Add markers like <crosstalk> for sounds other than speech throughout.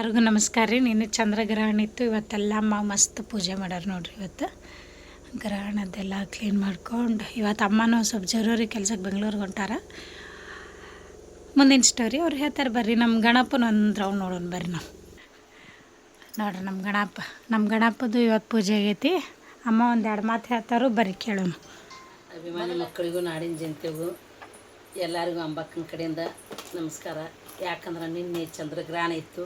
ಎಲ್ಲರಿಗೂ ನಮಸ್ಕಾರ ರೀ. ನಿನ್ನೆ ಚಂದ್ರಗ್ರಹಣ ಇತ್ತು ಇವತ್ತೆಲ್ಲ ಅಮ್ಮ ಮಸ್ತ್ ಪೂಜೆ ಮಾಡ್ಯಾರ ನೋಡ್ರಿ ಇವತ್ತು. ಗ್ರಹಣದ್ದೆಲ್ಲ ಕ್ಲೀನ್ ಮಾಡ್ಕೊಂಡು, ಇವತ್ತು ಅಮ್ಮನೂ ಸ್ವಲ್ಪ ಜರೂರಿ ಕೆಲ್ಸಕ್ಕೆ ಬೆಂಗಳೂರಿಗೆ ಹೊಂಟಾರ. ಮುಂದಿನ ಸ್ಟೋರಿ ಅವ್ರು ಹೇಳ್ತಾರೆ ಬರ್ರಿ ನಮ್ಮ ಗಣಪನ ಒಂದು ರೌಂಡ್ ನೋಡೋಣ ಬರ್ರಿ ನಾವು. ನೋಡ್ರಿ ನಮ್ಮ ಗಣಪ ನಮ್ಮ ಗಣಪದು ಇವತ್ತು ಪೂಜೆ ಆಗೈತಿ. ಅಮ್ಮ ಒಂದು ಎರಡು ಮಾತು ಹೇಳ್ತಾರು, ಬರ್ರಿ ಕೇಳೋಣ. ಅಭಿಮಾನಿ ಮಕ್ಕಳಿಗೂ, ನಾಡಿನ ಜನತೆಗೂ, ಎಲ್ಲರಿಗೂ ಅಂಬಕ್ಕನ ಕಡೆಯಿಂದ ನಮಸ್ಕಾರ. ಯಾಕಂದ್ರೆ ನಿನ್ನೆ ಚಂದ್ರಗ್ರಹಣ ಇತ್ತು.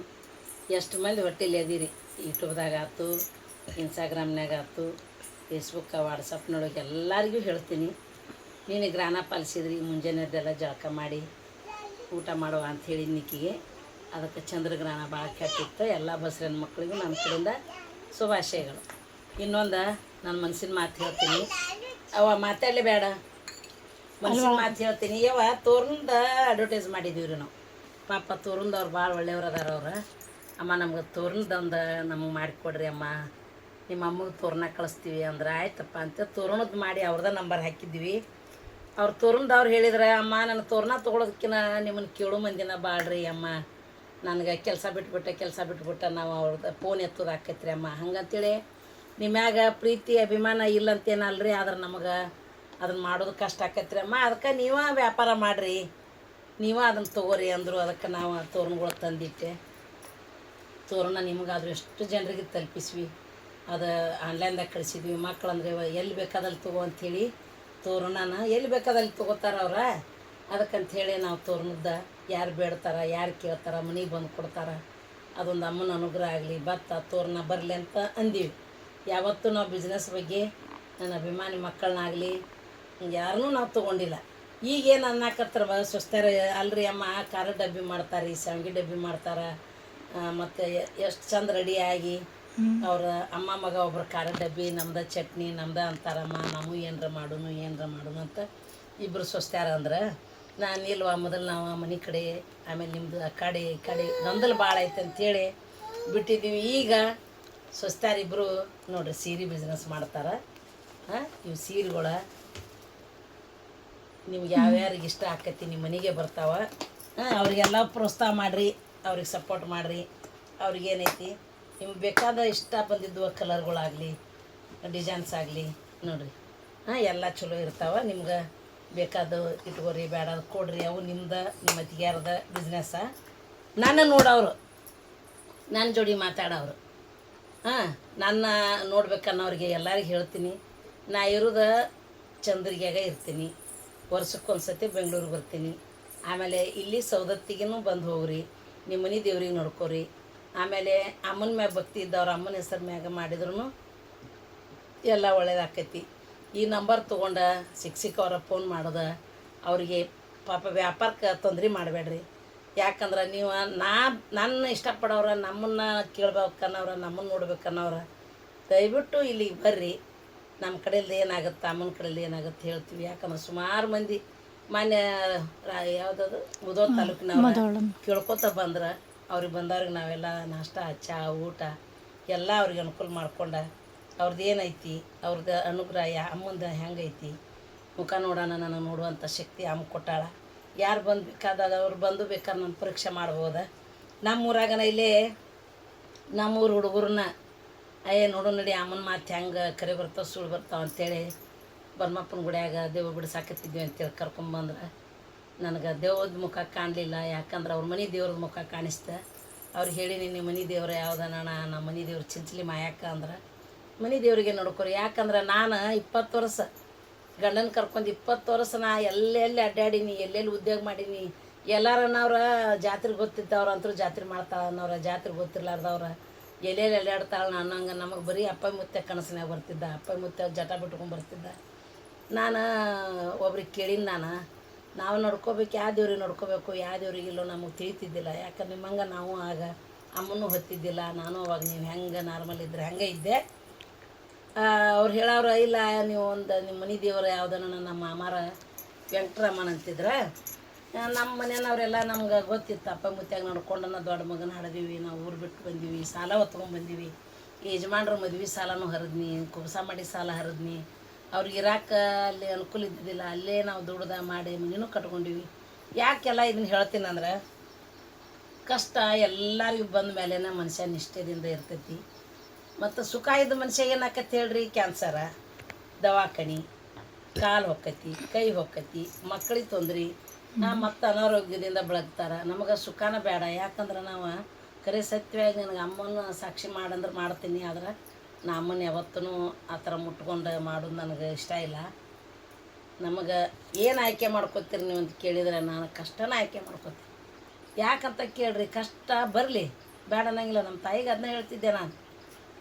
ಎಷ್ಟು ಮಂದಿ ಹೊಟ್ಟೆಲಿ ಅದೀರಿ ಯೂಟ್ಯೂಬ್ದಾಗ ಆಯ್ತು ಇನ್ಸ್ಟಾಗ್ರಾಮ್ನಾಗ ಆಯ್ತು ಫೇಸ್ಬುಕ್ಕ ವಾಟ್ಸಪ್ನೊಳಗೆ ಎಲ್ಲರಿಗೂ ಹೇಳ್ತೀನಿ. ನೀನು ಗ್ರಾನ ಪಾಲಿಸಿದ್ರಿ ಮುಂಜಾನೆದ್ದೆಲ್ಲ ಜಳಕ ಮಾಡಿ ಊಟ ಮಾಡುವ ಅಂತ ಹೇಳಿ ನಿಕ್ಕಿಗೆ. ಅದಕ್ಕೆ ಚಂದ್ರಗ್ರಹಣ ಭಾಳ ಕೆಟ್ಟಿತ್ತು. ಎಲ್ಲ ಬಸ್ರನ ಮಕ್ಕಳಿಗೂ ನನ್ನ ಕಡೆಯಿಂದ ಶುಭಾಶಯಗಳು. ಇನ್ನೊಂದು ನನ್ನ ಮನಸ್ಸಿನ ಮಾತು ಹೇಳ್ತೀನಿ. ಅವ ಮಾತಾಡಲೇ ಬೇಡ ಮನಸ್ಸಿನ ಮಾತು ಹೇಳ್ತೀನಿ. ಯವ ತೋರಿಂದ ಅಡ್ವರ್ಟೈಸ್ ಮಾಡಿದ್ದೀವಿ ರೀ ನಾವು. ಪಾಪ ತೋರ್ನಿಂದ ಅವ್ರು ಭಾಳ ಒಳ್ಳೆಯವ್ರು ಅದಾರ ಅವ್ರು. ಅಮ್ಮ, ನಮ್ಗೆ ತೋರ್ನದೊಂದು ನಮ್ಗೆ ಮಾಡಿಕೊಡ್ರಿ ಅಮ್ಮ. ನಿಮ್ಮ ಅಮ್ಮಗೆ ತೋರಣ ಕಳಿಸ್ತೀವಿ ಅಂದ್ರೆ ಆಯ್ತಪ್ಪ ಅಂತ ತೋರಣದ ಮಾಡಿ ಅವ್ರದ ನಂಬರ್ ಹಾಕಿದ್ವಿ. ಅವ್ರು ತೋರಣದವ್ರು ಹೇಳಿದ್ರೆ, ಅಮ್ಮ ನನ್ನ ತೋರಣ ತೊಗೊಳೋದಕ್ಕಿಂತ ನಿಮ್ಮನ್ನು ಕೇಳೋ ಮಂದಿನ ಬಾಳ್ರಿ ಅಮ್ಮ. ನನಗೆ ಕೆಲಸ ಬಿಟ್ಬಿಟ್ಟೆ ಕೆಲಸ ಬಿಟ್ಬಿಟ್ಟೆ, ನಾವು ಅವ್ರದ್ದು ಫೋನ್ ಎತ್ತೋದು ಆಕೈತ್ರಿ ಅಮ್ಮ. ಹಂಗಂತೇಳಿ ನಿಮ್ಯಾಗ ಪ್ರೀತಿ, ಅಭಿಮಾನ ಇಲ್ಲಂತೇನಲ್ರಿ? ಆದ್ರೆ ನಮಗೆ ಅದನ್ನು ಮಾಡೋದು ಕಷ್ಟ ಆಕೈತ್ರಿ ಅಮ್ಮ. ಅದಕ್ಕೆ ನೀವೇ ವ್ಯಾಪಾರ ಮಾಡಿರಿ. ನೀವೇ ಅದನ್ನು ತೊಗೋರಿ ಅಂದರು ಅದಕ್ಕೆ ನಾವು ತೋರಣಗಳು ತಂದಿಟ್ಟೆ. ತೋರಣ ನಿಮಗಾದ್ರೂ ಎಷ್ಟು ಜನರಿಗೆ ತಲುಪಿಸ್ವಿ? ಅದು ಆನ್ಲೈನ್ದಾಗ ಕಳಿಸಿದ್ವಿ. ಮಕ್ಕಳಂದ್ರೆ ಎಲ್ಲಿ ಬೇಕಾದಲ್ಲಿ ತಗೋ ಅಂಥೇಳಿ ತೋರಣನ, ಎಲ್ಲಿ ಬೇಕಾದಲ್ಲಿ ತೊಗೋತಾರ ಅವ್ರ? ಅದಕ್ಕಂಥೇಳಿ ನಾವು ತೋರಣದ ಯಾರು ಬೇಡ್ತಾರ, ಯಾರು ಕೇಳ್ತಾರ, ಮನೆಗೆ ಬಂದು ಕೊಡ್ತಾರ. ಅದೊಂದು ಅಮ್ಮನ ಅನುಗ್ರಹ ಆಗಲಿ ಭತ್ತ ತೋರಣ ಬರಲಿ ಅಂತ ಅಂದೀವಿ. ಯಾವತ್ತೂ ನಾವು ಬಿಸ್ನೆಸ್ ಬಗ್ಗೆ ನನ್ನ ಅಭಿಮಾನಿ ಮಕ್ಕಳನ್ನಾಗಲಿ ಯಾರನ್ನೂ ನಾವು ತೊಗೊಂಡಿಲ್ಲ. ಈಗೇನು ಅನ್ನಕತ್ತಾರ ಸುಸ್ತಾರ ಅಲ್ರಿ ಅಮ್ಮ ಖಾರ ಡಬ್ಬಿ ಮಾಡ್ತಾರೆ, ಶಾವಿಗೆ ಡಬ್ಬಿ ಮಾಡ್ತಾರೆ. ಮತ್ತು ಎಷ್ಟು ಚಂದ ರೆಡಿಯಾಗಿ ಅವ್ರ ಅಮ್ಮ ಮಗ ಒಬ್ರು ಖಾರ ಡಬ್ಬಿ ನಮ್ದು ಚಟ್ನಿ ನಮ್ದು ಅಂತಾರಮ್ಮ ನಾವು ಏನರ ಮಾಡೋನು ಏನರ ಮಾಡೋನು ಅಂತ ಇಬ್ಬರು ಸ್ವಸ್ತ್ಯಾರ ಅಂದ್ರೆ ನಾನು ಇಲ್ವಾ ಮೊದಲು ನಾವು ಮನೆ ಕಡೆ ಆಮೇಲೆ ನಿಮ್ಮದು ಆ ಕಡೆ ಈ ಕಡೆ ಗೊಂದಲ ಭಾಳ ಐತೆ ಅಂತೇಳಿ ಬಿಟ್ಟಿದ್ದೀವಿ ಈಗ ಇಬ್ಬರು ನೋಡ್ರಿ ಸೀರೆ ಬಿಸ್ನೆಸ್ ಮಾಡ್ತಾರೆ. ಹಾಂ ಇವು ಸೀರೆಗಳ ನಿಮ್ಗೆ ಯಾವ್ಯಾರಿಗೆ ಇಷ್ಟ ಆಕತಿ ನಿಮ್ಮ ಮನೆಗೆ ಬರ್ತಾವ. ಹಾಂ ಅವ್ರಿಗೆಲ್ಲ ಪ್ರೋತ್ಸಾಹ ಮಾಡಿರಿ. ಅವ್ರಿಗೆ ಸಪೋರ್ಟ್ ಮಾಡಿರಿ. ಅವ್ರಿಗೆ ಏನೈತಿ? ನಿಮ್ಗೆ ಬೇಕಾದ ಇಷ್ಟ ಬಂದಿದ್ದು ಕಲರ್ಗಳಾಗಲಿ ಡಿಸೈನ್ಸ್ ಆಗಲಿ, ನೋಡಿರಿ. ಹಾಂ, ಎಲ್ಲ ಚಲೋ ಇರ್ತಾವೆ. ನಿಮ್ಗೆ ಬೇಕಾದ ಇಟ್ಕೋರಿ, ಬೇಡ ಕೊಡ್ರಿ. ಅವು ನಿಮ್ದು ನಿಮ್ಮ ಅತಿಗ್ಯಾರದ ಬಿಸ್ನೆಸ್ಸ ನಾನು ನೋಡೋರು ನನ್ನ ಜೋಡಿ ಮಾತಾಡೋರು ಹಾಂ, ನನ್ನ ನೋಡ್ಬೇಕನ್ನೋರಿಗೆ ಎಲ್ಲರಿಗೆ ಹೇಳ್ತೀನಿ. ನಾ ಇರೋದು ಚಂದ್ರಿಗ್ಯಾಗ ಇರ್ತೀನಿ. ವರ್ಷಕ್ಕೊಂದು ಸತಿ ಬೆಂಗಳೂರಿಗೆ ಬರ್ತೀನಿ. ಆಮೇಲೆ ಇಲ್ಲಿ ಸೌದತ್ತಿಗೂ ಬಂದು ಹೋಗ್ರಿ. ನಿಮ್ಮ ಮನೆ ದೇವ್ರಿಗೆ ನೋಡ್ಕೋರಿ. ಆಮೇಲೆ ಅಮ್ಮನ ಮ್ಯಾಗ ಭಕ್ತಿ ಇದ್ದವ್ರು ಅಮ್ಮನ ಹೆಸರು ಮ್ಯಾಗ ಮಾಡಿದ್ರು ಎಲ್ಲ ಒಳ್ಳೇದಾಕೈತಿ. ಈ ನಂಬರ್ ತೊಗೊಂಡ ಶಿಕ್ಷಕ ಅವ್ರ ಫೋನ್ ಮಾಡೋದ. ಅವರಿಗೆ ಪಾಪ ವ್ಯಾಪಾರಕ್ಕೆ ತೊಂದರೆ ಮಾಡಬೇಡ್ರಿ. ಯಾಕಂದ್ರೆ ನೀವು ನಾ, ನನ್ನ ಇಷ್ಟಪಡೋರ ನಮ್ಮನ್ನು ಕೇಳ್ಬೇಕನ್ನೋರ, ನಮ್ಮನ್ನು ನೋಡ್ಬೇಕನ್ನೋರ, ದಯವಿಟ್ಟು ಇಲ್ಲಿಗೆ ಬರ್ರಿ. ನಮ್ಮ ಕಡೆಯಲ್ಲಿ ಏನಾಗುತ್ತೆ, ಅಮ್ಮನ ಕಡೆಯಲ್ಲಿ ಏನಾಗುತ್ತೆ ಹೇಳ್ತೀವಿ. ಯಾಕಂದ್ರೆ ಸುಮಾರು ಮಂದಿ ಮಾನ್ಯ ಯಾವ್ದದು? ಮುದೋಳ್ ತಾಲೂಕಿನವ್ರ. ಕೇಳ್ಕೊತ ಬಂದ್ರೆ ಅವ್ರಿಗೆ ಬಂದವ್ರಿಗೆ ನಾವೆಲ್ಲ ನಾಷ್ಟ ಚಾ ಊಟ ಎಲ್ಲ ಅವ್ರಿಗೆ ಅನುಕೂಲ ಮಾಡ್ಕೊಂಡ ಅವ್ರದ್ದು ಏನೈತಿ ಅವ್ರದ್ದು ಅನುಗ್ರಹ ಯಾ ಅಮ್ಮಂದು ಹೆಂಗೈತಿ ಮುಖ ನೋಡೋಣ ನನಗೆ ನೋಡುವಂಥ ಶಕ್ತಿ ಅಮ್ಮ ಕೊಟ್ಟಾಳ. ಯಾರು ಬಂದು ಬೇಕಾದಾಗ ಅವ್ರು ಬಂದು ಬೇಕಾದ್ರೆ ನಾನು ಪರೀಕ್ಷೆ ಮಾಡ್ಬೋದ. ನಮ್ಮೂರಾಗನ ಇಲ್ಲೇ ನಮ್ಮೂರು ಹುಡುಗರನ್ನ ಅಯ್ಯ ನೋಡು ನಡಿ ಅಮ್ಮನ ಮಾತು ಹೆಂಗೆ ಕರೆ ಬರ್ತಾವ ಸುಳ್ಳು ಬರ್ತಾವ ಅಂತೇಳಿ ಬರ್ಮಪ್ಪನ ಗುಡಿಯಾಗ ದೇವ ಬಿಡಿಸಾಕತ್ತಿದ್ವಿ ಅಂತೇಳಿ ಕರ್ಕೊಂಬಂದ್ರೆ. ನನಗೆ ದೇವ್ರದ ಮುಖ ಕಾಣಲಿಲ್ಲ, ಯಾಕಂದ್ರೆ ಅವ್ರ ಮನೆ ದೇವ್ರದ ಮುಖ ಕಾಣಿಸ್ತ. ಅವ್ರು ಹೇಳಿನಿ ನಿಮ್ಮ ಮನೆ ದೇವ್ರ ಯಾವ್ದನ ನಮ್ಮ ಮನೆ ದೇವ್ರು ಚಿಂಚಲಿ ಮಾಯಾಕ ಅಂದ್ರೆ, ಮನೆ ದೇವರಿಗೆ ನೋಡ್ಕೊರಿ. ಯಾಕಂದ್ರೆ ನಾನು ಇಪ್ಪತ್ತು ವರ್ಷ, ಗಂಡನ ಕರ್ಕೊಂಡು ಇಪ್ಪತ್ತು ವರ್ಷ ನಾ ಎಲ್ಲೆಲ್ಲಿ ಅಡ್ಡಾಡೀನಿ ಎಲ್ಲೆಲ್ಲಿ ಉದ್ಯೋಗ ಮಾಡೀನಿ ಎಲ್ಲಾರನ್ನವ್ರ ಜಾತ್ರೆ ಗೊತ್ತಿದ್ದವ್ರು ಅಂತೂ ಜಾತ್ರೆ ಮಾಡ್ತಾಳೆ ಅನ್ನೋರ, ಜಾತ್ರೆ ಗೊತ್ತಿರ್ಲಾರ್ದವ್ರ, ಎಲ್ಲೆಲ್ಲಿ ಅಡ್ಡಾಡ್ತಾಳೆ ಅನ್ನಂಗೆ ನಮಗೆ ಬರೀ ಅಪ್ಪ ಮುತ್ತೆ ಕನಸಿನಾಗ ಬರ್ತಿದ್ದ ಅಪ್ಪ ಮುತ್ತೆ ಜಟ ಬಿಟ್ಕೊಂಡು ಬರ್ತಿದ್ದ. ನಾನು ಒಬ್ರಿಗೆ ಕೇಳೀನಿ ನಾನು, ನಾವು ನಡ್ಕೋಬೇಕು ಯಾವ ದೇವ್ರಿಗೆ ನಡ್ಕೋಬೇಕು ಯಾವ ದೇವ್ರಿಗೆ ಇಲ್ಲೋ ನಮಗೆ ತಿಳಿತಿದ್ದಿಲ್ಲ. ಯಾಕಂದ್ರೆ ನಿಮ್ಮಂಗೆ ನಾವು ಆಗ ಅಮ್ಮನೂ ಹೊತ್ತಿದ್ದಿಲ್ಲ, ನಾನು ಅವಾಗ ನೀವು ಹೆಂಗೆ ನಾರ್ಮಲ್ ಇದ್ರೆ ಹಂಗೆ ಇದ್ದೆ. ಅವ್ರು ಹೇಳೋರು ಇಲ್ಲ, ನೀವು ಒಂದು ನಿಮ್ಮ ಮನೆ ದೇವರು ಯಾವುದನ್ನ ನಮ್ಮ ಮಾಮಾರ ವೆಂಕಟರಾಮನ್ ಅಂತಿದ್ರೆ ನಮ್ಮ ಮನೆಯವ್ರೆಲ್ಲ ನಮ್ಗೆ ಗೊತ್ತಿತ್ತು, ಅಪ್ಪ ಮುತ್ಯಾಗ ನೋಡ್ಕೊಂಡು ದೊಡ್ಡ ಮಗನ ಹಡ್ದೀವಿ, ನಾವು ಊರು ಬಿಟ್ಟು ಬಂದೀವಿ, ಸಾಲ ಹೊತ್ಕೊಂಡು ಬಂದೀವಿ, ಯಜಮಾನ್ರ ಮದ್ವೆ ಸಾಲನೂ ಹರಿದ್ನಿ ಕುಬಸ ಮಾಡಿ ಸಾಲ ಹರಿದ್ನಿ ಅವ್ರಿಗೆ ಇರಾಕ ಅಲ್ಲಿ ಅನುಕೂಲ ಇದ್ದಿದ್ದಿಲ್ಲ, ಅಲ್ಲೇ ನಾವು ದುಡ್ದ ಮಾಡಿ ಮನೆಯೂ ಕಟ್ಕೊಂಡಿವಿ. ಯಾಕೆಲ್ಲ ಇದನ್ನು ಹೇಳ್ತೀನಿ ಅಂದ್ರೆ, ಕಷ್ಟ ಎಲ್ಲರಿಗೂ ಬಂದ ಮೇಲೆ ಮನುಷ್ಯ ನಿಷ್ಠೆದಿಂದ ಇರ್ತೈತಿ. ಮತ್ತು ಸುಖ ಇದ್ದ ಮನುಷ್ಯ ಏನಾಕತಿ ಹೇಳ್ರಿ? ಕ್ಯಾನ್ಸರ, ದವಾಖಾನಿ, ಕಾಲು ಹೊಕ್ಕತಿ, ಕೈ ಹೊಕ್ಕತಿ, ಮಕ್ಕಳಿಗೆ ನಾ ಮತ್ತು ಅನಾರೋಗ್ಯದಿಂದ ಬೆಳಗ್ತಾರೆ. ನಮಗೆ ಸುಖನ ಬೇಡ. ಯಾಕಂದ್ರೆ ನಾವು ಕರೆ ಸತ್ಯವಾಗಿ ನನಗೆ ಅಮ್ಮನ ಸಾಕ್ಷಿ ಮಾಡಂದ್ರೆ ಮಾಡ್ತೀನಿ. ಆದ್ರೆ ನಾ ಅಮ್ಮನ ಯಾವತ್ತೂ ಆ ಥರ ಮುಟ್ಕೊಂಡು ಮಾಡೋದು ನನಗೆ ಇಷ್ಟ ಇಲ್ಲ. ನಮಗೆ ಏನು ಆಯ್ಕೆ ಮಾಡ್ಕೊತೀರಿ ನೀವು ಅಂತ ಕೇಳಿದರೆ ನಾನು ಕಷ್ಟನ ಆಯ್ಕೆ ಮಾಡ್ಕೊತೀನಿ. ಯಾಕಂತ ಕೇಳ್ರಿ, ಕಷ್ಟ ಬರಲಿ. ಬೇಡ ಅನ್ನಂಗಿಲ್ಲ ನಮ್ಮ ತಾಯಿಗೆ ಅದನ್ನ ಹೇಳ್ತಿದ್ದೆ ನಾನು.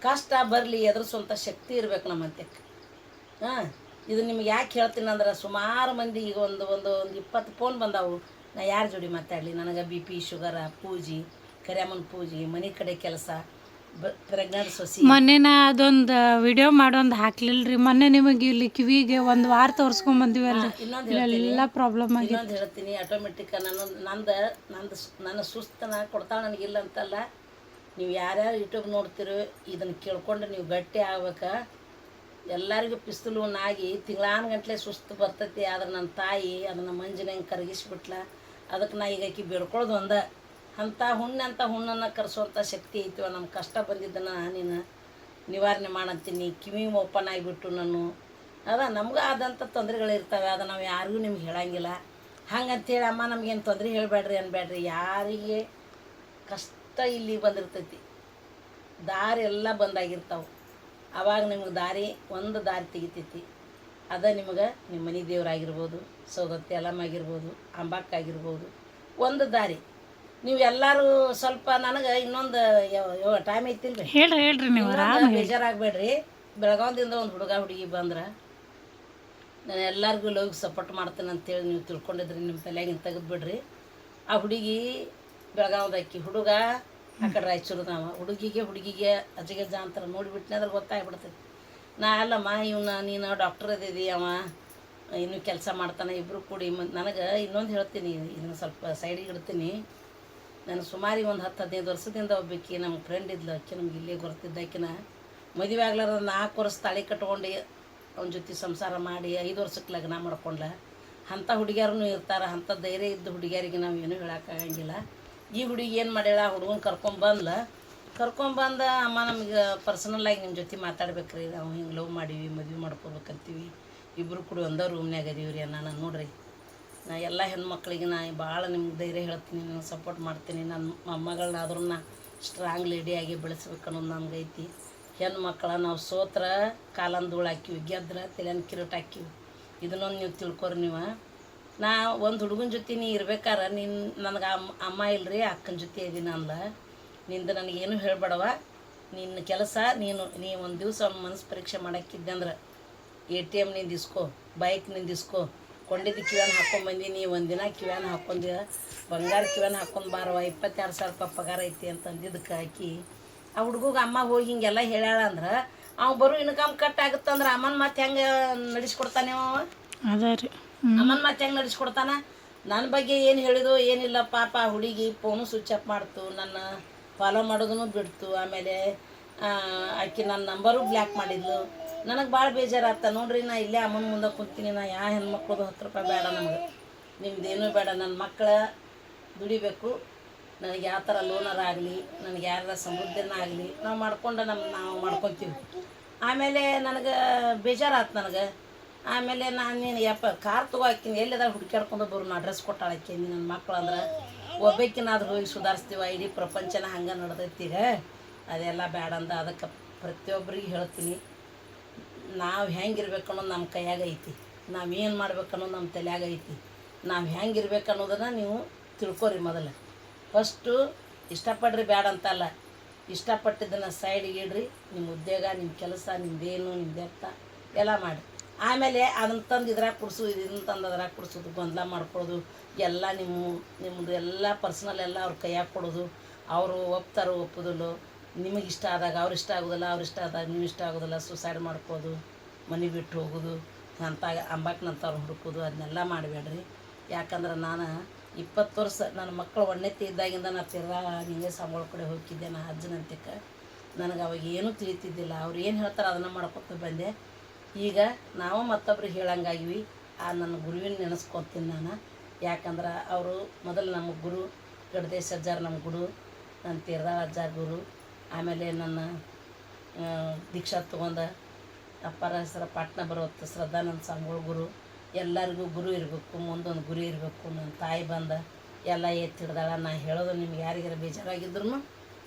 ಕಷ್ಟ ಬರಲಿ ಎದುರಿಸುವಂಥ ಶಕ್ತಿ ಇರಬೇಕು ನಮ್ಮ ಅಂತ್ಯಕ್ಕೆ. ಹಾಂ, ಇದು ನಿಮ್ಗೆ ಯಾಕೆ ಹೇಳ್ತೀನಿ ಅಂದ್ರೆ ಸುಮಾರು ಮಂದಿ ಈಗ ಒಂದು ಒಂದು ಒಂದು ಇಪ್ಪತ್ತು ಫೋನ್ ಬಂದಾವು. ನಾ ಯಾರ ಜೋಡಿ ಮಾತಾಡಲಿ? ನನಗೆ ಬಿ ಪಿ ಶುಗರ ಪೂಜಿ, ಕರಿಯಮ್ಮನ ಪೂಜಿ, ಮನೆ ಕಡೆ ಕೆಲಸ. ಬ ಪ್ರೆಗ್ನೆಂಟ್ ಸೊಸಿ. ಮೊನ್ನೆ ನಾ ಅದೊಂದು ವಿಡಿಯೋ ಮಾಡೋಂದು ಹಾಕ್ಲಿಲ್ರಿ. ಮೊನ್ನೆ ನಿಮಗೆ ಇಲ್ಲಿ ಕಿವಿಗೆ ಒಂದು ವಾರ ತೋರಿಸ್ಕೊಂಡ್ ಬಂದಿವಲ್ರಿ. ಇನ್ನೊಂದು ಎಲ್ಲ ಪ್ರಾಬ್ಲಮ್ ಆಗಿ ಹೇಳ್ತೀನಿ. ಆಟೋಮೆಟಿಕ್ ನಾನು ನಂದು ನಂದು ನನ್ನ ಸುಸ್ತನ ಕೊಡ್ತಾಳೆ ನನಗಿಲ್ಲ ಅಂತಲ್ಲ. ನೀವು ಯಾರ್ಯಾರು ಯೂಟ್ಯೂಬ್ ನೋಡ್ತಿರೋ ಇದನ್ನು ಕೇಳ್ಕೊಂಡು ನೀವು ಗಟ್ಟಿ ಆಗ್ಬೇಕು. ಎಲ್ಲರಿಗೂ ಪಿಸ್ತೂಲು ನಾಗಿ ತಿಂಗಳಾನ ಗಂಟ್ಲೆ ಸುಸ್ತು ಬರ್ತೈತಿ. ಆದ್ರೆ ನನ್ನ ತಾಯಿ ಅದನ್ನು ಮಂಜಿನ ಹೆಂಗೆ ಕರಗಿಸ್ಬಿಟ್ಲ. ಅದಕ್ಕೆ ನಾ ಈಗ ಆಕಿ ಬೇಡ್ಕೊಳ್ಳೋದು ಒಂದ. ಅಂಥ ಹುಣ್ಣಂತ ಹುಣ್ಣನ್ನು ಕರೆಸುವಂಥ ಶಕ್ತಿ ಐತಿವ ನಮ್ಮ ಕಷ್ಟ ಬಂದಿದ್ದನ್ನು ನೀನು ನಿವಾರಣೆ ಮಾಡತ್ತೀನಿ ಕಿವಿ ಓಪನ್ ಆಗಿಬಿಟ್ಟು ನಾನು. ಅದ ನಮ್ಗೆ ಆದಂಥ ತೊಂದರೆಗಳಿರ್ತವೆ ಅದು ನಾವು ಯಾರಿಗೂ ನಿಮ್ಗೆ ಹೇಳಂಗಿಲ್ಲ. ಹಂಗಂತೇಳಿ ಅಮ್ಮ ನಮಗೇನು ತೊಂದರೆ ಹೇಳಬೇಡ್ರಿ ಅನ್ಬೇಡ್ರಿ ಯಾರಿಗೆ ಕಷ್ಟ ಇಲ್ಲಿ ಬಂದಿರ್ತೈತಿ. ದಾರಿ ಎಲ್ಲ ಬಂದಾಗಿರ್ತಾವೆ. ಆವಾಗ ನಿಮ್ಗೆ ದಾರಿ, ಒಂದು ದಾರಿ ತೆಗಿತೈತಿ. ಅದ ನಿಮಗೆ ನಿಮ್ಮ ಮನೆ ದೇವರಾಗಿರ್ಬೋದು ಸೌದತ್ತಿ ಅಲಮ್ ಆಗಿರ್ಬೋದು, ಅಂಬಾಕ್ ಒಂದು ದಾರಿ. ನೀವು ಎಲ್ಲರೂ ಸ್ವಲ್ಪ ನನಗೆ ಇನ್ನೊಂದು ಟೈಮ್ ಐತಿಲ್ರಿ. ಹೇಳ್ರಿ ಹೇಳ್ರಿ ನೀವು ಬೇಜಾರಾಗಬೇಡ್ರಿ. ಬೆಳಗಾವದಿಂದ ಒಂದು ಹುಡುಗ ಹುಡುಗಿ ಬಂದ್ರೆ ನಾನು ಎಲ್ಲರಿಗೂ ಲೋಗಿ ಸಪೋರ್ಟ್ ಮಾಡ್ತೇನೆ ಅಂತೇಳಿ ನೀವು ತಿಳ್ಕೊಂಡಿದ್ರಿ ನಿಮ್ಮ ತಲೆಯಾಗಿನ ತೆಗೆದ್ಬಿಡ್ರಿ. ಆ ಹುಡುಗಿ ಬೆಳಗಾವ್ದಾಕಿ ಹುಡುಗ ಆ ಕಡೆ ರಾಯಚೂರು ನಾವು ಹುಡುಗಿಗೆ ಹುಡುಗಿಗೆ ಅಜ್ಜಗಜ್ಜ ಅಂತಾರೆ ನೋಡಿಬಿಟ್ನೆ ಅದ್ರ ಗೊತ್ತಾಗ್ಬಿಡ್ತೈತಿ. ನಾ ಅಲ್ಲಮ್ಮ ಇವನ ನೀನು ಡಾಕ್ಟರ್ ಅದಿದಿ ಅವ ಇನ್ನು ಕೆಲಸ ಮಾಡ್ತಾನೆ ಇಬ್ಬರು ಕೂಡಿ ನನಗೆ ಇನ್ನೊಂದು ಹೇಳ್ತೀನಿ ಇದನ್ನು ಸ್ವಲ್ಪ ಸೈಡಿಗೆ ಇಡ್ತೀನಿ. ನಾನು ಸುಮಾರಿಗೆ ಒಂದು ಹತ್ತು ಹದಿನೈದು ವರ್ಷದಿಂದ ಒಬ್ಬಾಕಿ, ನಮ್ಮ ಫ್ರೆಂಡ್ ಇದ್ಲು, ಅಕ್ಕಿ ನಮ್ಗೆ ಇಲ್ಲೇ ಗೊತ್ತಿದ್ದಾಕಿನ ಮದುವೆ ಆಗ್ಲಾರ ನಾಲ್ಕು ವರ್ಷ ತಾಳಿ ಕಟ್ಕೊಂಡು ಅವ್ನ ಜೊತೆ ಸಂಸಾರ ಮಾಡಿ ಐದು ವರ್ಷಕ್ಕೆ ಲಗ್ನ ಮಾಡ್ಕೊಂಡ್ಲ. ಅಂಥ ಹುಡುಗಿಯರೂ ಇರ್ತಾರೆ, ಅಂಥ ಧೈರ್ಯ ಇದ್ದ ಹುಡುಗಿಯರಿಗೆ ನಾವು ಏನೂ ಹೇಳೋಕ್ಕಾಗಂಗಿಲ್ಲ ಈ ಹುಡುಗಿ ಏನು ಮಾಡ್ಯಾಳ ಹುಡುಗನ ಕರ್ಕೊಂಬಂದ್ಲ ಕರ್ಕೊಂಬಂದ ಅಮ್ಮ ನಮಗೆ ಪರ್ಸನಲ್ಲಾಗಿ ನಿಮ್ಮ ಜೊತೆ ಮಾತಾಡ್ಬೇಕ್ರಿ, ನಾವು ಹಿಂಗೆ ಲವ್ ಮಾಡೀವಿ, ಮದುವೆ ಮಾಡ್ಕೊಬೇಕಂತೀವಿ. ಇಬ್ಬರು ಕೂಡ ಒಂದೇ ರೂಮ್ನಾಗ ಅದೀವಿ ರೀ ನಾನು ನೋಡ್ರಿ. ನಾ ಎಲ್ಲ ಹೆಣ್ಮಕ್ಳಿಗೆ ನಾ ಭಾಳ ನಿಮ್ಗೆ ಧೈರ್ಯ ಹೇಳ್ತೀನಿ ನಾನು ಸಪೋರ್ಟ್ ಮಾಡ್ತೀನಿ. ನನ್ನ ಮೊಮ್ಮಗಳನ್ನ ಆದ್ರೂ ನಾ ಸ್ಟ್ರಾಂಗ್ ಲೇಡಿಯಾಗಿ ಬೆಳೆಸ್ಬೇಕು ಅನ್ನೋದು ನನಗೈತಿ ಹೆಣ್ಮಕ್ಳ ನಾವು ಸೋತ್ರ ಕಾಲಂದೂಳು ಹಾಕಿವಿ ಗೆದ್ರೆ, ತಲೆನ ಕಿರೀಟ ಹಾಕಿವಿ ಇದನ್ನೊಂದು ನೀವು ತಿಳ್ಕೊರಿ ನೀವು. ನಾ ಒಂದು ಹುಡುಗನ ಜೊತೆ ನೀ ಇರ್ಬೇಕಾರೆ ನಿನ್ನ ನನಗೆ ಅಮ್ಮ ಅಮ್ಮ ಇಲ್ರಿ, ಅಕ್ಕನ ಜೊತೆ ಇದೀನಿ ಅಂದ ನಿಂದು ನನಗೇನು ಹೇಳ್ಬೇಡವ? ನಿನ್ನ ಕೆಲಸ ನೀನು, ನೀ ಒಂದು ದಿವಸ ಮನಸ್ಸು ಪರೀಕ್ಷೆ ಮಾಡೋಕ್ಕಿದ್ದೆ ಅಂದ್ರೆ ಎ ಟಿ ಎಂ ನಿಂದಿಸ್ಕೋ ಬೈಕ್ ನಿಂದು ಇಸ್ಕೋ ಕೊಂಡಿದ್ದು ಕಿವ್ಯಾನ ಹಾಕ್ಕೊಂಡ್ ಬಂದೀನಿ ಒಂದಿನ ಕಿವ್ಯಾನ ಹಾಕೊಂಡು ಬಂಗಾರ ಕಿವ್ಯಾನ ಹಾಕ್ಕೊಂಡು ಬಾರವ ಇಪ್ಪತ್ತೆರಡು ಸಾವಿರ ರೂಪಾಯಿ ಪಗಾರ ಐತಿ ಅಂತಂದಿದ್ದಕ್ಕೆ ಹಾಕಿ ಆ ಹುಡುಗಗೆ ಅಮ್ಮ ಹೋಗಿ ಹಿಂಗೆಲ್ಲ ಹೇಳ್ಯಾಳ ಅಂದ್ರೆ ಅವ್ ಬರೋ ಇನ್ಕಮ್ ಕಟ್ ಆಗುತ್ತಂದ್ರೆ ಅಮ್ಮನ ಮತ್ತೆ ಹೆಂಗೆ ನಡೆಸ್ಕೊಡ್ತಾನೆ ಅವ? ಅದ ರೀ. ಅಮ್ಮನ ಮತ್ತೆ ಹೆಂಗೆ ನಡೆಸ್ಕೊಡ್ತಾನ? ನನ್ನ ಬಗ್ಗೆ ಏನು ಹೇಳಿದೋ ಏನಿಲ್ಲ ಪಾಪ ಹುಡುಗಿ ಫೋನು ಸ್ವಿಚ್ ಆಫ್ ಮಾಡ್ತು ನನ್ನ ಫಾಲೋ ಮಾಡೋದನ್ನು ಬಿಡ್ತು ಆಮೇಲೆ ಆಕೆ ಆಕಿ ನನ್ನ ನಂಬರು ಬ್ಲ್ಯಾಕ್ ಮಾಡಿದ್ಲು. ನನಗೆ ಭಾಳ ಬೇಜಾರಾತ ನೋಡ್ರಿ, ನಾ ಇಲ್ಲೇ ಅಮ್ಮನ ಮುಂದೆ ಕೂತೀನಿ, ನಾ ಯಾ ಹೆಣ್ಮಕ್ಳದು ಹತ್ತು ರೂಪಾಯಿ ಬೇಡ ನಮಗೆ. ನಿಮ್ದೇನೂ ಬೇಡ ನನ್ನ ಮಕ್ಕಳ ದುಡಿಬೇಕು. ನನಗೆ ಯಾವ ಥರ ಲೋನರ್ ಆಗಲಿ, ನನಗೆ ಯಾರ ಸಮೃದ್ಧನ ಆಗಲಿ, ನಾವು ಮಾಡ್ಕೊಂಡು ನಮ್ಮ ನಾವು ಮಾಡ್ಕೊತೀವಿ. ಆಮೇಲೆ ನನಗೆ ಬೇಜಾರಾತು ನನಗೆ. ಆಮೇಲೆ ನಾನು ನೀನು ಯಪ್ಪ, ಕಾರ್ ತಗೋ ಹಾಕಿನಿ ಎಲ್ಲಿದ ಹುಡುಕ್ಯಾಡ್ಕೊಂಡು ಬರು ನಾ ಅಡ್ರೆಸ್ ಕೊಟ್ಟಾಳಕ್ಕೆ ನನ್ನ ಮಕ್ಕಳು ಅಂದ್ರೆ. ಒಬ್ಬಕ್ಕಿನಾದ್ರೂ ಹೋಗಿ ಸುಧಾರಿಸ್ತೀವ, ಇಡೀ ಪ್ರಪಂಚನ ಹಂಗೆ ನಡೆದೈತಿ ಅದೆಲ್ಲ ಬೇಡ ಅಂದ, ಅದಕ್ಕೆ ಪ್ರತಿಯೊಬ್ಬರಿಗೆ ಹೇಳ್ತೀನಿ. ನಾವು ಹೆಂಗಿರ್ಬೇಕು ಅನ್ನೋದು ನಮ್ಮ ಕೈಯಾಗ ಐತಿ. ನಾವು ಏನು ಮಾಡ್ಬೇಕು ಅನ್ನೋದು ನಮ್ಮ ತಲೆಯಾಗ ಐತಿ. ನಾವು ಹೆಂಗಿರ್ಬೇಕು ಅನ್ನೋದನ್ನು ನೀವು ತಿಳ್ಕೊರಿ ಮೊದಲು. ಫಸ್ಟು ಇಷ್ಟಪಡ್ರಿ ಬೇಡ ಅಂತಲ್ಲ. ಇಷ್ಟಪಟ್ಟಿದ್ದನ್ನು ಸೈಡ್ಗೆ ಇಡ್ರಿ. ನಿಮ್ಮ ಉದ್ಯೋಗ ನಿಮ್ಮ ಕೆಲಸ ನಿಮ್ಮದೇನು ನಿಮ್ಮ ದೆತ್ತ ಎಲ್ಲ ಮಾಡಿ. ಆಮೇಲೆ ಅದನ್ನ ತಂದು ಇದ್ರಾಗ ಕುಡ್ಸು, ಇದನ್ನ ತಂದು ಅದ್ರಾಗ ಕುಡಿಸೋದು ಗೊಂದಲ ಮಾಡ್ಕೊಡೋದು. ಎಲ್ಲ ನಿಮ್ಮ ನಿಮ್ಮದು ಎಲ್ಲ ಪರ್ಸ್ನಲ್ ಎಲ್ಲ ಅವ್ರ ಕೈಯಾಗ ಕೊಡೋದು. ಅವರು ಒಪ್ತಾರೋ ಒಪ್ಪೋದಿಲ್ಲೋ ನಿಮಗೆ ಇಷ್ಟ ಆದಾಗ ಅವ್ರು ಇಷ್ಟ ಆಗೋದಿಲ್ಲ, ಅವ್ರು ಇಷ್ಟ ಆದಾಗ ನೀವು ಇಷ್ಟ ಆಗೋದಿಲ್ಲ ಸುಸೈಡ್ ಮಾಡ್ಕೋದು, ಮನೆ ಬಿಟ್ಟು ಹೋಗೋದು ಅಂತ ಅಂಬಾಕ್ನಂತವ್ರು ಹುಡುಕೋದು ಅದನ್ನೆಲ್ಲ ಮಾಡಬೇಡ್ರಿ. ಯಾಕಂದ್ರೆ ನಾನು ಇಪ್ಪತ್ತು ವರ್ಷ ನನ್ನ ಮಕ್ಕಳು ಒಣ್ಣೆತ್ತಿ ಇದ್ದಾಗಿಂದ ನಾನು ತಿರ್ಗಾ ನಿಂಗೆ ಸಂಬಳ ಕಡೆ ಹೋಗಿದ್ದೆ ನಾನು ಅಜ್ಜನಂತಕ್ಕೆ. ನನಗೆ ಅವಾಗ ಏನೂ ತಿಳಿತಿದ್ದಿಲ್ಲ. ಅವ್ರು ಏನು ಹೇಳ್ತಾರೆ ಅದನ್ನು ಮಾಡ್ಕೊತ ಬಂದೆ. ಈಗ ನಾವು ಮತ್ತೊಬ್ರಿಗೆ ಹೇಳಂಗಾಗಿವಿ, ಆ ನನ್ನ ಗುರುವಿನ ನೆನೆಸ್ಕೊತೀನಿ ನಾನು. ಯಾಕಂದ್ರೆ ಅವರು ಮೊದಲು ನಮ್ಮ ಗುರು ಗಡದೇಶ್ ಅಜ್ಜಾರ್ ನಮ್ಮ ಗುರು ನನ್ನ ತೀರ್ದಾಳ ಅಜ್ಜಾರ್ ಗುರು. ಆಮೇಲೆ ನನ್ನ ದೀಕ್ಷಾ ತೊಗೊಂಡ ಅಪ್ಪರ ಹೆಸರ, ಪಾಟ್ನ ಬರೋತ್ತು ಶ್ರದ್ಧಾನಂದ ಸ್ವಾಮಿಗಳ ಗುರು. ಎಲ್ಲರಿಗೂ ಗುರು ಇರಬೇಕು, ಮುಂದೊಂದು ಗುರು ಇರಬೇಕು. ನನ್ನ ತಾಯಿ ಬಂದ, ಎಲ್ಲ ಎತ್ತಿ ಹಿಡ್ದಾಳ ನಾ ಹೇಳೋದು ನಿಮ್ಗೆ ಯಾರಿಗಾರ ಬೇಜಾರಾಗಿದ್ರು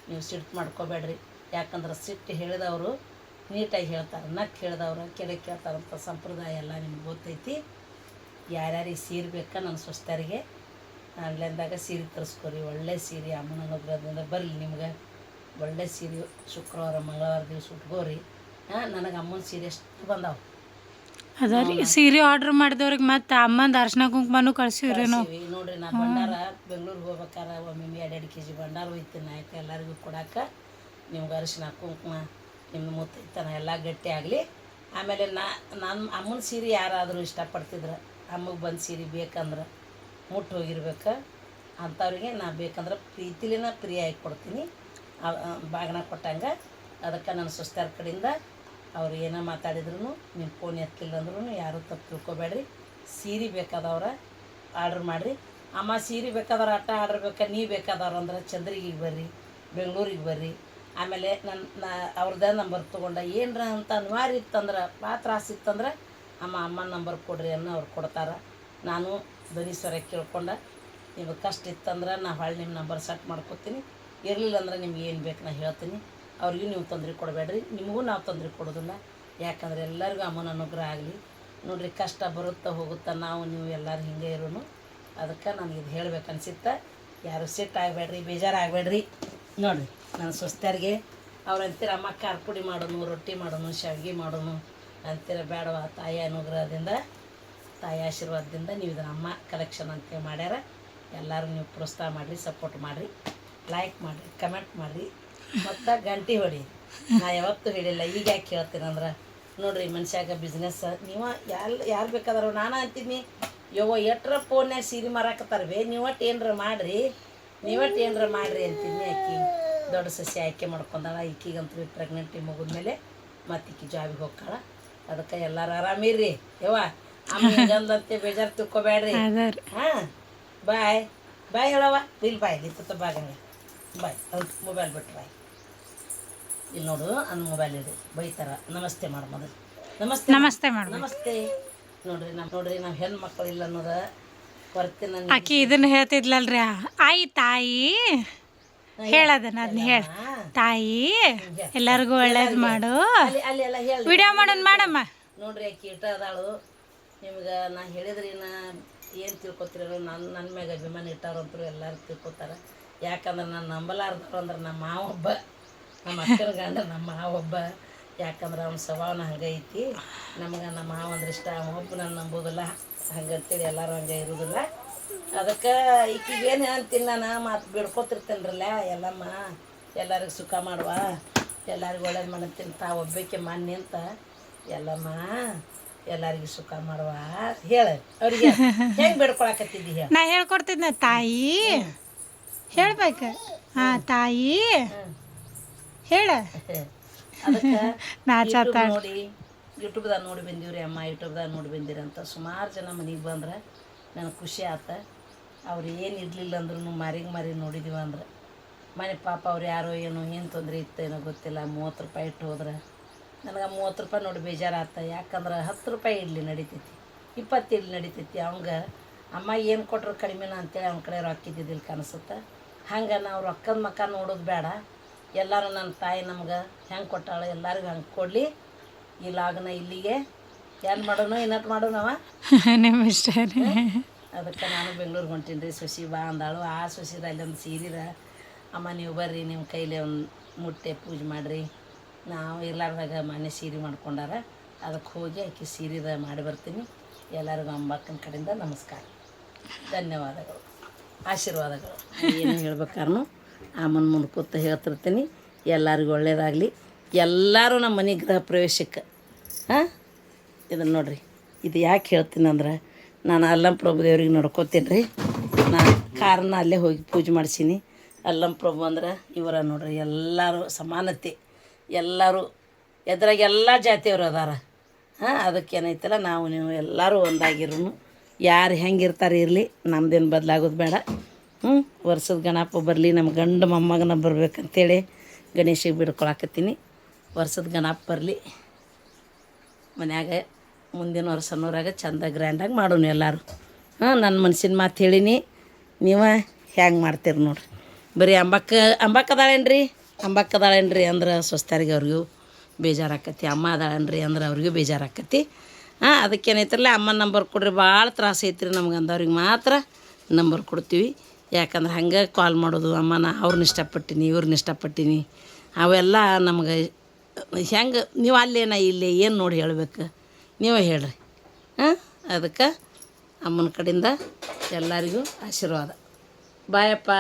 ನೀವು ಸಿಟ್ಟು ಮಾಡ್ಕೋಬೇಡ್ರಿ. ಯಾಕಂದ್ರೆ ಸಿಟ್ಟು ಹೇಳಿದವರು ನೀಟಾಗಿ ಹೇಳ್ತಾರೆ. ನಕ್ ಹೇಳಿದವ್ರು ಕೆಡೆ ಕೇಳ್ತಾರಂಥ ಸಂಪ್ರದಾಯ ಎಲ್ಲ ನಿಮ್ಗೆ ಗೊತ್ತೈತಿ. ಯಾರ್ಯಾರಿಗೆ ಸೀರೆ ಬೇಕಾ ನನ್ನ ಸ್ವಸ್ಥರಿಗೆ, ಆನ್ಲೈನ್ದಾಗ ಸೀರೆ ತರಿಸ್ಕೊರಿ. ಒಳ್ಳೆ ಸೀರೆ, ಅಮ್ಮನ ಒಬ್ಬರದಿಂದ ಬರಲಿ ನಿಮ್ಗೆ. ಒಳ್ಳೆ ಸೀರೆ ಶುಕ್ರವಾರ ಮಂಗಳವಾರ ದಿವಸ ಉಟ್ಕೋರಿ. ಹಾಂ ನನಗೆ ಅಮ್ಮನ ಸೀರೆ ಎಷ್ಟು ಬಂದಾವೆ. ಅದ ರೀ ಸೀರೆ ಆರ್ಡ್ರ್ ಮಾಡಿದವ್ರಿಗೆ ಮತ್ತೆ ಅಮ್ಮನ ದರ್ಶನ ಕುಂಕುಮನು ಕಳ್ಸಿವ್ರಿ ನಾವು. ಕಳ್ಸೀವಿ. ನೋಡ್ರಿ ನಾ ಭಂಡಾರ ಬೆಂಗ್ಳೂರಿಗೆ ಹೋಗ್ಬೇಕಾರ ಒಮ್ಮೆ ಎರಡು ಎರಡು ಕೆ ಜಿ ಭಂಡಾರ ಹೋಯ್ತೀನಿ ಆಯ್ತು ಎಲ್ಲರಿಗೂ ಕೊಡಾಕ ನಿಮ್ಗೆ ಅರಿಶಿನ ಕುಂಕುಮ ನಿಮ್ಮ ಮುತ್ತೈತನ ಎಲ್ಲ ಗಟ್ಟಿ ಆಗಲಿ. ಆಮೇಲೆ ನಾ ನನ್ನ ಅಮ್ಮನ ಸೀರೆ ಯಾರಾದರೂ ಇಷ್ಟಪಡ್ತಿದ್ರು ಅಮ್ಮಗೆ ಬಂದು ಸೀರೆ ಬೇಕಂದ್ರೆ ಮುಟ್ಟು ಹೋಗಿರ್ಬೇಕು. ಅಂಥವ್ರಿಗೆ ನಾ ಬೇಕಂದ್ರೆ ಪ್ರೀತಿಲಿನ ಪ್ರಿಯಾಗಿ ಕೊಡ್ತೀನಿ. ಬಾಗಿನ ಕೊಟ್ಟಂಗೆ ಅದಕ್ಕೆ ನನ್ನ ಸುಸ್ತಾರ ಕಡೆಯಿಂದ ಅವ್ರು ಏನೋ ಮಾತಾಡಿದ್ರು ನಿಮ್ಮ ಫೋನ್ ಎತ್ತಿಲ್ಲ ಅಂದ್ರೂ ಯಾರೂ ತಪ್ಪು ತಿಳ್ಕೊಬೇಡ್ರಿ. ಸೀರೆ ಬೇಕಾದವ್ರ ಆರ್ಡ್ರ್ ಮಾಡಿರಿ. ಅಮ್ಮ ಸೀರೆ ಬೇಕಾದವ್ರು ಆಟ ಆರ್ಡ್ರ್ ಬೇಕಾ ನೀವು ಬೇಕಾದವ್ರು ಅಂದ್ರೆ ಚಂದ್ರಿಗೆ ಬರ್ರಿ, ಬೆಂಗಳೂರಿಗೆ ಬರ್ರಿ. ಆಮೇಲೆ ನನ್ನ ನಾ ಅವ್ರದ್ದೇ ನಂಬರ್ ತೊಗೊಂಡ, ಏನರ ಅಂತ ಅನಿವಾರ್ಯ ಇತ್ತಂದ್ರೆ ಭಾಳ ಆಸಿತ್ತಂದ್ರೆ ಇತ್ತಂದ್ರೆ ಅಮ್ಮ ಅಮ್ಮನ ನಂಬರ್ ಕೊಡ್ರಿ ಅನ್ನೋ ಅವ್ರು ಕೊಡ್ತಾರೆ. ನಾನು ಧ್ವನಿ ಸ್ವರ ಕೇಳ್ಕೊಂಡ ನಿಮಗೆ ಕಷ್ಟ ಇತ್ತಂದ್ರೆ ನಾ ಹೊಳ್ಳಿ ನಿಮ್ಮ ನಂಬರ್ ಸೆಟ್ ಮಾಡ್ಕೊತೀನಿ. ಇರಲಿಲ್ಲ ಅಂದ್ರೆ ನಿಮ್ಗೆ ಏನು ಬೇಕು ನಾ ಹೇಳ್ತೀನಿ. ಅವ್ರಿಗೂ ನೀವು ತೊಂದರೆ ಕೊಡಬೇಡ್ರಿ. ನಿಮಗೂ ನಾವು ತೊಂದರೆ ಕೊಡೋದಿಲ್ಲ. ಯಾಕಂದ್ರೆ ಎಲ್ಲರಿಗೂ ಅಮ್ಮನ ಅನುಗ್ರಹ ಆಗಲಿ. ನೋಡಿರಿ ಕಷ್ಟ ಬರುತ್ತಾ ಹೋಗುತ್ತಾ ನಾವು, ನೀವು ಎಲ್ಲರೂ ಹಿಂಗೆ ಇರೋನು. ಅದಕ್ಕೆ ನನಗೆ ಇದು ಹೇಳ್ಬೇಕು ಅನ್ಸಿತ್ತ. ಯಾರು ಸಿಟ್ಟು ಆಗಬೇಡ್ರಿ, ಬೇಜಾರಾಗಬೇಡ್ರಿ. ನೋಡಿರಿ, ನನ್ನ ಸ್ವಸ್ಥರಿಗೆ ಅವ್ರು ಅಂತೀರ ಅಮ್ಮ ಖಾರ ಪುಡಿ ಮಾಡೋನು, ರೊಟ್ಟಿ ಮಾಡೋನು, ಶಾವಿಗೆ ಮಾಡೋನು ಅಂತೀರ ಬೇಡವ ತಾಯಿ ಅನುಗ್ರಹದಿಂದ, ತಾಯಿ ಆಶೀರ್ವಾದದಿಂದ ನೀವು ಇದನ್ನು ಅಮ್ಮ ಕಲೆಕ್ಷನ್ ಅಂತ ಮಾಡ್ಯಾರ. ಎಲ್ಲರೂ ನೀವು ಪ್ರೋತ್ಸಾಹ ಮಾಡಿರಿ ಸಪೋರ್ಟ್ ಮಾಡಿರಿ. ಲೈಕ್ ಮಾಡಿ ಕಮೆಂಟ್ ಮಾಡಿ ಮತ್ತು ಗಂಟೆ ಹೊಡಿ. ನಾ ಯಾವತ್ತೂ ಹೇಳಿಲ್ಲ ಈಗ ಯಾಕೆ ಹೇಳ್ತೀನಂದ್ರೆ ನೋಡ್ರಿ ಮನುಷ್ಯಾಗ ಬಿಸ್ನೆಸ್ ನೀವ ಯಾರು ಯಾರು ಬೇಕಾದ್ರು ನಾನು ಅಂತೀನಿ ಯವ್ವ ಎಟ್ರ ಫೋನ್ಯಾಗ ಸೀರೆ ಮಾರಾಕತ್ತಾರ ಬೇ? ನೀವಟ್ಟು ಏನರ ಮಾಡಿರಿ? ನೀವಟ್ಟು ಏನರ ಮಾಡಿರಿ ಅಂತೀನಿ ಆಕಿ. ದೊಡ್ಡ ಸಸಿ ಆಯ್ಕೆ ಮಾಡ್ಕೊಂಡಾಳ ಈಕಿಗಂತೂ ಪ್ರೆಗ್ನೆಂಟಿ ಮುಗಿದ್ಮೇಲೆ ಮತ್ತೆ ಈಕಿ ಜಾಬಿಗೆ ಹೋಗ್ತಾಳ. ಅದಕ್ಕೆ ಎಲ್ಲರೂ ಆರಾಮಿರ್ರಿ ಯವ್ವ ಅಮ್ಮಂದಂತೆ ಬೇಜಾರು ತಿಳ್ಕೊಬೇಡ್ರಿ. ಹಾಂ ಬಾಯ್. ಬಾಯ್ ಹೇಳವ್ವ. ಇಲ್ಲಿ ಬಾಯ್ ಲಿತ್ತ ಬಾಗಂಗ ಬಾಯ್ ಅದು ಮೊಬೈಲ್ ಬಿಟ್ಟು ಬಾಯ್ ಇಲ್ಲಿ ನೋಡು ನನ್ನ ಮೊಬೈಲ್ ಇದೆ. ಬೈತಾರ ನಮಸ್ತೆ ಮಾಡು ಮೊದಲು ನಮಸ್ತೆ ನಮಸ್ತೆ ಮಾಡಿ ನಮಸ್ತೆ. ನೋಡ್ರಿ ನಮ್ಮ ನೋಡ್ರಿ ನಾವು ಹೆಣ್ಣು ಮಕ್ಕಳು ಇಲ್ಲ ಅನ್ನೋದ ಕೊರತೆ ನನ್ನ ಆಕಿ ಇದನ್ನ ಹೇಳ್ತಿದ್ಲಲ್ರಿ? ಆಯಿ ತಾಯಿ. ಹೇಳದನ್ನ ಅದನ್ನ ಹೇಳ. ತಾಯಿ ಎಲ್ಲರಿಗೂ ಒಳ್ಳೇದು ಮಾಡು. ವಿಡಿಯೋ ಮಾಡೋಣ ಮಾಡಮ್ಮ. ನೋಡ್ರಿ ಆಕಿ ಇಟ್ಟ ಅದಾಳು. ನಿಮ್ಗೆ ನಾ ಹೇಳಿದ್ರಿ ನಾ ಏನು ತಿಳ್ಕೊತಿರೋ ನನ್ನ ನನ್ನ ಮ್ಯಾಗ ಅಭಿಮಾನ ಇಟ್ಟಾರಂತರು ಎಲ್ಲರೂ ತಿಳ್ಕೊತಾರ. ಯಾಕಂದ್ರೆ ನಾನು ನಂಬಲಾರ್ದವ್ರು ಅಂದ್ರೆ ನಮ್ಮ ಮಾವ ಒಬ್ಬ ನಮ್ಮ ಅಕ್ಕನ ಗಂಡ ನಮ್ಮ ಮಾವ ಒಬ್ಬ ಯಾಕಂದ್ರೆ ಅವ್ನ ಸ್ವಭಾವನ ಹಂಗೆ ಐತಿ ನಮಗೆ ನಮ್ಮ ಮಾವ ಅಂದ್ರೆ ಇಷ್ಟ. ಅವ ಒಬ್ಬ ನಾನು ನಂಬೋದಿಲ್ಲ. ಹಂಗಂತೇಳಿ ಎಲ್ಲರೂ ಹಂಗೆ ಇರೋದಿಲ್ಲ. ಅದಕ್ಕೆ ಈಕಿಗೇನು ಏನು ಅಂತೀನಿ ನಾನು ಮಾತು ಬಿಡ್ಕೊತಿರ್ತೇನ್ರಲ್ಲ ಎಲ್ಲಮ್ಮ ಎಲ್ಲರಿಗೂ ಸುಖ ಮಾಡುವ. ಎಲ್ಲರಿಗೂ ಒಳ್ಳೇದು ಮಾಡಂತೀನಿ. ತಾ ಒಬ್ಬಕ್ಕೆ ಮಾನ್ಯ ಅಂತ ಎಲ್ಲಮ್ಮ ಎಲ್ಲರಿಗೂ ಸುಖ ಮಾಡುವ. ಹೇಳ ಅವ್ರಿಗೆ. <laughs> ಹೆಂಗೆ ಬಿಡ್ಕೊಳಕತ್ತಿದ್ದಿ ಹೇಳ. ನಾ ಹೇಳ್ಕೊಡ್ತಿದ್ನ ತಾಯಿ. ಹೇಳ್ಬೇಕ. ಹಾ ತಾಯಿ. ಹೇಳ. ನೋಡಿ ಯೂಟ್ಯೂಬ್ದಾಗ ನೋಡಿ ಬಂದೀವ್ರಿ ಅಮ್ಮ ಯೂಟ್ಯೂಬ್ದಾಗ ನೋಡಿ ಬಂದಿರಿ ಅಂತ ಸುಮಾರು ಜನ ಮನೆಗೆ ಬಂದ್ರೆ ನನಗೆ ಖುಷಿ ಆತ. ಅವ್ರು ಏನು ಇರಲಿಲ್ಲ ಅಂದ್ರೂ ಮಾರಿಗೆ ಮಾರಿ ನೋಡಿದೀವಿ ಅಂದ್ರೆ. ಮನೆ ಪಾಪ ಅವ್ರು ಯಾರೋ ಏನೋ ಏನು ತೊಂದರೆ ಇತ್ತೇನೋ ಗೊತ್ತಿಲ್ಲ ಮೂವತ್ತು ರೂಪಾಯಿ ಇಟ್ಟು ಹೋದ್ರೆ. ನನಗೆ ಮೂವತ್ತು ರೂಪಾಯಿ ನೋಡಿ ಬೇಜಾರಾತ. ಯಾಕಂದ್ರೆ ಹತ್ತು ರೂಪಾಯಿ ಇಡ್ಲಿ ನಡಿತೈತಿ ಇಪ್ಪತ್ತು ಇಡ್ಲಿ ನಡಿತೈತಿ. ಅವಂಗೆ ಅಮ್ಮ ಏನು ಕೊಟ್ಟರು ಕಡಿಮೆನ? ಅಂತೇಳಿ ಅವ್ನ ಕಡೆ ರೊಕ್ಕ ಇದ್ದಿದ್ದಿಲ್ಲ ಕಾಣಿಸುತ್ತೆ ಹಂಗೆ ನಾವು ರೊಕ್ಕದ ಮಕ್ಕ ನೋಡೋದು ಬೇಡ. ಎಲ್ಲರೂ ನನ್ನ ತಾಯಿ ನಮ್ಗೆ ಹೆಂಗೆ ಕೊಟ್ಟಾಳೆ ಎಲ್ಲರಿಗೂ ಹಂಗೆ ಕೊಡಲಿ. ಈ ಲಾಗ್ನ ಇಲ್ಲಿಗೆ. ಏನು ಮಾಡೋನು ಇನ್ನತ್ತು ಮಾಡೋನವ <laughs> ನಿಮ್ಮ ಇಷ್ಟ ಅದಕ್ಕೆ ನಾನು ಬೆಂಗ್ಳೂರಿಗೆ ಹೊಂಟೀನಿ ರೀ ಸೊಸಿ ಬಾ ಅಂದಾಳು. ಆ ಸೊಸಿದ ಅಲ್ಲೊಂದು ಸೀರಿರ ಅಮ್ಮ ನೀವು ಬರ್ರಿ ನಿಮ್ಮ ಕೈಲಿ ಒಂದು ಮುಟ್ಟೆ ಪೂಜೆ ಮಾಡಿರಿ. ನಾವು ಇರ್ಲಾರ್ದಾಗ ಮನೆ ಸೀರೆ ಮಾಡ್ಕೊಂಡಾರ. ಅದಕ್ಕೆ ಹೋಗಿ ಆಕೆ ಸೀರೆದ ಮಾಡಿ ಬರ್ತೀನಿ. ಎಲ್ಲರಿಗೂ ಅಂಬಕ್ಕನ ಕಡೆಯಿಂದ ನಮಸ್ಕಾರ. ಧನ್ಯವಾದಗಳು. ಆಶೀರ್ವಾದಗಳು. ಏನು ಹೇಳ್ಬೇಕಾದ್ರೂ ಅಮ್ಮನ ಮುಂದೆ ಕೂತ ಹೇಳ್ತಿರ್ತೀನಿ. ಎಲ್ಲರಿಗೂ ಒಳ್ಳೇದಾಗಲಿ. ಎಲ್ಲರೂ ನಮ್ಮ ಮನೆ ಗೃಹ ಪ್ರವೇಶಕ್ಕೆ. ಹಾಂ? ಇದನ್ನು ನೋಡಿರಿ. ಇದು ಯಾಕೆ ಹೇಳ್ತೀನಿ ಅಂದ್ರೆ, ನಾನು ಅಲ್ಲಂ ಪ್ರಭು ದೇವ್ರಿಗೆ ನೋಡ್ಕೋತೀನಿ ರೀ ನಾನು ಕಾರನ್ನ ಅಲ್ಲೇ ಹೋಗಿ ಪೂಜೆ ಮಾಡ್ಸೀನಿ. ಅಲ್ಲಂ ಪ್ರಭು ಅಂದ್ರೆ ಇವರ ನೋಡ್ರಿ, ಎಲ್ಲರೂ ಸಮಾನತೆ. ಎಲ್ಲರೂ ಎದ್ರಾಗ ಎಲ್ಲ ಜಾತಿಯವರು ಅದಾರ. ಹಾಂ? ಅದಕ್ಕೆ ಏನೈತಲ್ಲ ನಾವು ನೀವು ಎಲ್ಲರೂ ಒಂದಾಗಿರೂ ಯಾರು ಹೆಂಗಿರ್ತಾರೆ ಇರಲಿ, ನಮ್ದೇನು ಬದಲಾಗೋದು ಬೇಡ. ಹ್ಞೂ ವರ್ಷದ ಗಣಪ ಬರಲಿ ನಮ್ಮ ಗಂಡ ಮೊಮ್ಮಗನ ಬರ್ಬೇಕಂತೇಳಿ ಗಣೇಶಿಗೆ ಬಿಡ್ಕೊಳಕತ್ತೀನಿ. ವರ್ಷದ ಗಣಪ ಬರಲಿ, ಮನ್ಯಾಗ ಮುಂದಿನ ವರ್ಷನೂರಾಗ ಚಂದ ಗ್ರ್ಯಾಂಡಾಗಿ ಮಾಡೋಣ ಎಲ್ಲರೂ. ಹಾಂ ನನ್ನ ಮನ್ಸಿನ ಮಾತು ಹೇಳಿನಿ, ನೀವು ಹ್ಯಾಂಗೆ ಮಾಡ್ತೀರಿ ನೋಡ್ರಿ. ಬರೀ ಅಂಬಕ್ಕ ಅಂಬಕ್ಕ ಅದಾಳೇನ್ರಿ? ಅಂಬಕ್ಕ ಅದಾಳೇನ್ರಿ ಅಂದ್ರೆ ಸ್ವಸ್ಥರಿಗೆ ಅವ್ರಿಗೂ ಬೇಜಾರಾಕತಿ ಅಮ್ಮ ಅದಾಳೇನ್ರಿ ಅಂದ್ರೆ ಅವ್ರಿಗೂ ಬೇಜಾರಾಕತಿ ಹಾಂ ಅದಕ್ಕೇನೈತ್ರಲ್ಲ ಅಮ್ಮನ ನಂಬರ್ ಕೊಡ್ರಿ, ಭಾಳ ತ್ರಾಸ ಐತ್ರಿ ನಮ್ಗೆ ಅಂದವ್ರಿಗೆ ಮಾತ್ರ ನಂಬರ್ ಕೊಡ್ತೀವಿ. ಯಾಕಂದ್ರೆ ಹಂಗೆ ಕಾಲ್ ಮಾಡೋದು ಅಮ್ಮ ನಾ ಅವ್ರನ್ನ ಇಷ್ಟಪಟ್ಟಿನಿ, ಇವ್ರನ್ನ ಇಷ್ಟಪಟ್ಟಿನಿ. ಅವೆಲ್ಲ ನಮ್ಗೆ ಹೆಂಗೆ, ನೀವು ಅಲ್ಲೇನ, ಇಲ್ಲಿ, ಏನು ನೋಡಿ ಹೇಳ್ಬೇಕು? ನೀವೇ ಹೇಳ್ರಿ. ಹಾಂ, ಅದಕ್ಕೆ ಅಮ್ಮನ ಕಡೆಯಿಂದ ಎಲ್ಲರಿಗೂ ಆಶೀರ್ವಾದ. ಬಾಯಪ್ಪ.